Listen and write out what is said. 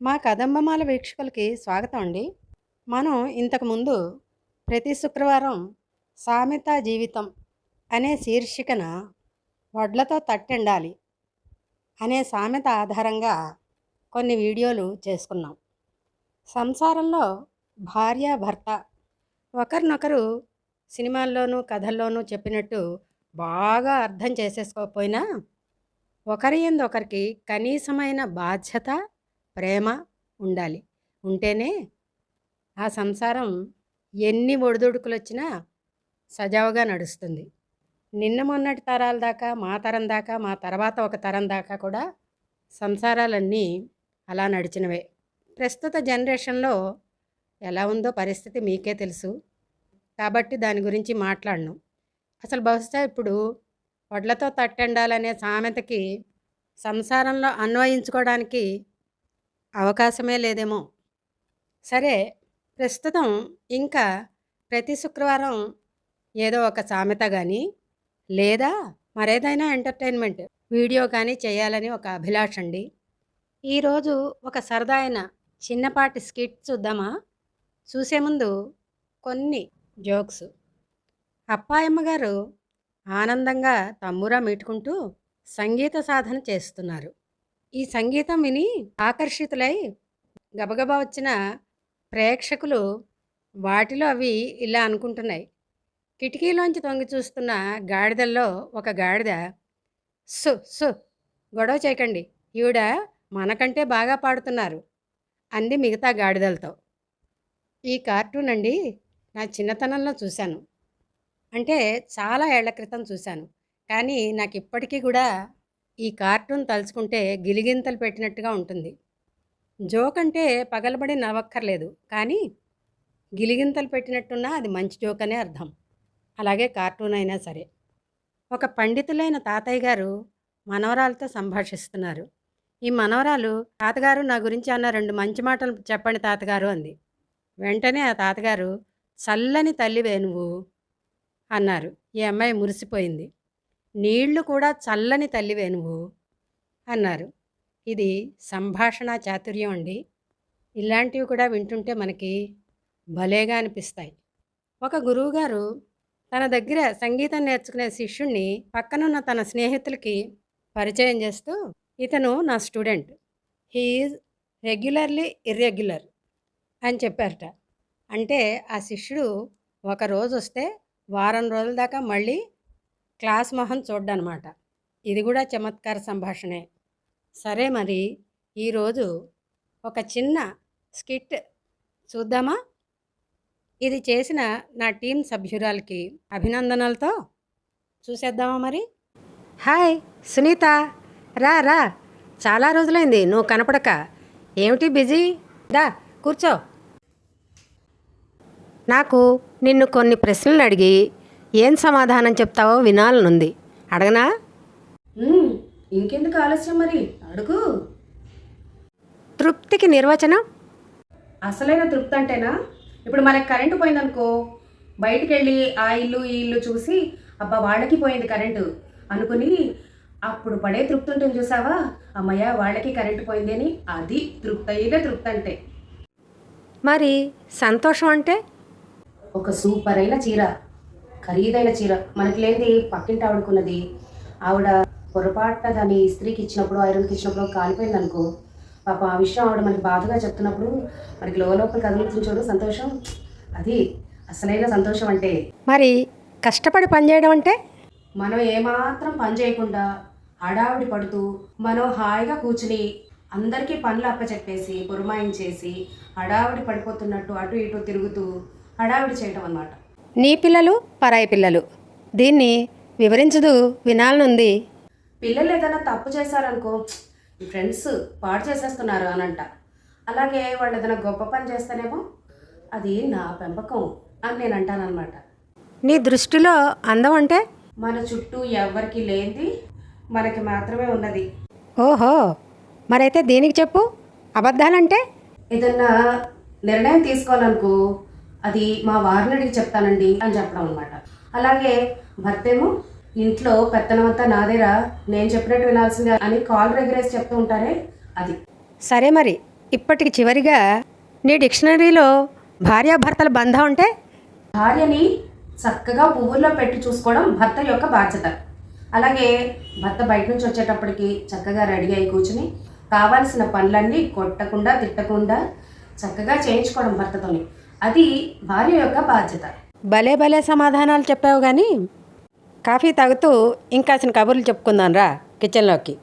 మా కదంబమాల వీక్షకులకి స్వాగతం అండి. మనం ఇంతకుముందు ప్రతి శుక్రవారం సామెత జీవితం అనే శీర్షికన వడ్లతో తట్టెండాలి అనే సామెత ఆధారంగా కొన్ని వీడియోలు చేసుకున్నాం. సంసారంలో భార్య భర్త ఒకరినొకరు సినిమాల్లోనూ కథల్లోనూ చెప్పినట్టు బాగా అర్థం చేసేసుకోకపోయినా ఒకరి ఎందు ఒకరికి కనీసమైన బాధ్యత ప్రేమ ఉండాలి. ఉంటేనే ఆ సంసారం ఎన్ని ఒడిదుడుకులు వచ్చినా సజావుగా నడుస్తుంది. నిన్న మొన్నటి తరాల దాకా మా తరం దాకా మా తర్వాత ఒక తరం దాకా కూడా సంసారాలన్నీ అలా నడిచినవే. ప్రస్తుత జనరేషన్లో ఎలా ఉందో పరిస్థితి మీకే తెలుసు. కాబట్టి దాని గురించి మాట్లాడను. అసలు బహుశా ఇప్పుడు వడ్లతో తట్టెండాలనే సామెతకి సంసారంలో అన్వయించుకోవడానికి అవకాశమే లేదేమో. సరే ప్రస్తుతం ఇంకా ప్రతి శుక్రవారం ఏదో ఒక సామెత కానీ లేదా మరేదైనా ఎంటర్టైన్మెంట్ వీడియో కానీ చేయాలని ఒక అభిలాష అండి. ఈరోజు ఒక సరదా అయిన చిన్నపాటి స్కిట్ చూద్దామా? చూసే ముందు కొన్ని జోక్స్. అప్పాయమ్మ గారు ఆనందంగా తమ్మురా మీటుకుంటూ సంగీత సాధన చేస్తున్నారు. ఈ సంగీతం విని ఆకర్షితులై గబగబా వచ్చిన ప్రేక్షకులు వాటిలో అవి ఇలా అనుకుంటున్నాయి. కిటికీలోంచి తొంగి చూస్తున్న గాడిదల్లో ఒక గాడిద సు సు గొడవ చేయకండి ఈవిడ మనకంటే బాగా పాడుతున్నారు అంది మిగతా గాడిదలతో. ఈ కార్టూన్ అండి నా చిన్నతనంలో చూశాను. అంటే చాలా ఏళ్ళ క్రితం చూశాను. కానీ నాకు ఇప్పటికీ కూడా ఈ కార్టూన్ తలుచుకుంటే గిలిగింతలు పెట్టినట్టుగా ఉంటుంది. జోక్ అంటే పగలబడి నవ్వక్కర్లేదు కానీ గిలిగింతలు పెట్టినట్టున్నా అది మంచి జోక్ అనే అర్థం. అలాగే కార్టూన్ అయినా సరే. ఒక పండితులైన తాతయ్య గారు మనవరాలతో సంభాషిస్తున్నారు. ఈ మనవరాలు తాతగారు నా గురించి అన్న రెండు మంచి మాటలు చెప్పండి తాతగారు అంది. వెంటనే ఆ తాతగారు చల్లని తల్లివే నువ్వు అన్నారు. ఈ అమ్మాయి మురిసిపోయింది. నీళ్ళు కూడా చల్లని తల్లివే నువ్వు అన్నారు. ఇది సంభాషణ చాతుర్యం అండి. ఇలాంటివి కూడా వింటుంటే మనకి భలేగా అనిపిస్తాయి. ఒక గురువుగారు తన దగ్గర సంగీతం నేర్చుకునే శిష్యుణ్ణి పక్కనున్న తన స్నేహితులకి పరిచయం చేస్తూ ఇతను నా స్టూడెంట్. హీఈస్ రెగ్యులర్లీ ఇర్రెగ్యులర్ అని చెప్పారట. అంటే ఆ శిష్యుడు ఒక రోజు వస్తే వారం రోజుల దాకా మళ్ళీ క్లాస్ మొహం చూడ్డనమాట. ఇది కూడా చమత్కార సంభాషణే. సరే మరి ఈరోజు ఒక చిన్న స్కిట్ చూద్దామా? ఇది చేసిన నా టీం సభ్యురాలకి అభినందనలతో చూసేద్దామా మరి? హాయ్ సునీత. రా రా. చాలా రోజులైంది నువ్వు కనపడక. ఏమిటి బిజీ? దా కూర్చో. నాకు నిన్ను కొన్ని ప్రశ్నలు అడిగి ఏం సమాధానం చెప్తావో వినాలనుంది. అడగనా? ఇంకెందుకు ఆలస్యం మరి? అడుగు. తృప్తికి నిర్వచనం? అసలైన తృప్తి అంటేనా? ఇప్పుడు మనకి కరెంటు పోయిందనుకో బయటికి వెళ్ళి ఆ ఇల్లు ఈ ఇల్లు చూసి అబ్బా వాళ్ళకి పోయింది కరెంటు అనుకుని అప్పుడు పడే తృప్తి ఉంటుంది చూసావా? అమ్మయ్య వాళ్ళకి కరెంటు పోయింది అని అది తృప్తి అయిన తృప్తి అంటే మరి సంతోషం అంటే? ఒక సూపర్ అయిన చీర. ఖరీదైన చీర. మనకి లేనిది పక్కింటి ఆవిడకున్నది. ఆవిడ పొరపాటున దాన్ని ఇస్త్రీకి ఇచ్చినప్పుడు ఐరన్కి ఇచ్చినప్పుడు కాలిపోయింది అనుకో పాప ఆ విషయం ఆవిడ మనకి బాధగా చెప్తున్నప్పుడు మనకి లోపల కదులుతుంది చూడు సంతోషం. అది అసలైన సంతోషం అంటే. మరి కష్టపడి పనిచేయడం అంటే? మనం ఏమాత్రం పని చేయకుండా హడావిడి పడుతూ మనం హాయిగా కూర్చుని అందరికీ పనులు అప్పచెప్పేసి పురమాయించేసి హడావిడి పడిపోతున్నట్టు అటు ఇటు తిరుగుతూ హడావిడి చేయటం అన్నమాట. నీ పిల్లలు పరాయి పిల్లలు. దీన్ని వివరించదు వినాలనుంది. పిల్లలు ఏదైనా తప్పు చేశారనుకో ఫ్రెండ్స్ పాడు చేసేస్తున్నారు అని అంట అలాగే వాళ్ళు ఏదైనా గొప్ప పని చేస్తేనేమో అది నా పెంపకం అని నేను అంటానన్నమాట. నీ దృష్టిలో అందం అంటే? మన చుట్టూ ఎవరికి లేనిది మనకి మాత్రమే ఉన్నది. ఓహో మరైతే దీనికి చెప్పు అబద్ధాలంటే? ఏదన్నా నిర్ణయం తీసుకోవాలనుకో అది మా వారిని అడిగి చెప్తానండి అని చెప్పడం అనమాట అలాగే భర్తేమో ఇంట్లో పెత్తనం అంతా నాదేరా నేను చెప్పినట్టు వినాల్సిందే అని కాల్ రెగ్యులేసి చెప్తూ ఉంటారే అది. సరే మరి ఇప్పటికి చివరిగా నీ డిక్షనరీలో భార్యాభర్తల బంధం అంటే భార్యని చక్కగా పువ్వుల్లో పెట్టి చూసుకోవడం భర్త యొక్క బాధ్యత. అలాగే భర్త బయట నుంచి వచ్చేటప్పటికి చక్కగా రెడీ అయి కూర్చుని కావాల్సిన పనులన్నీ కొట్టకుండా తిట్టకుండా చక్కగా చేయించుకోవడం భర్తతోని. అది భార్య యొక్క బాధ్యత. భలే భలే సమాధానాలు చెప్పావు కానీ కాఫీ తాగుతూ ఇంకాసిన కబుర్లు చెప్పుకుందాం రా కిచెన్లోకి.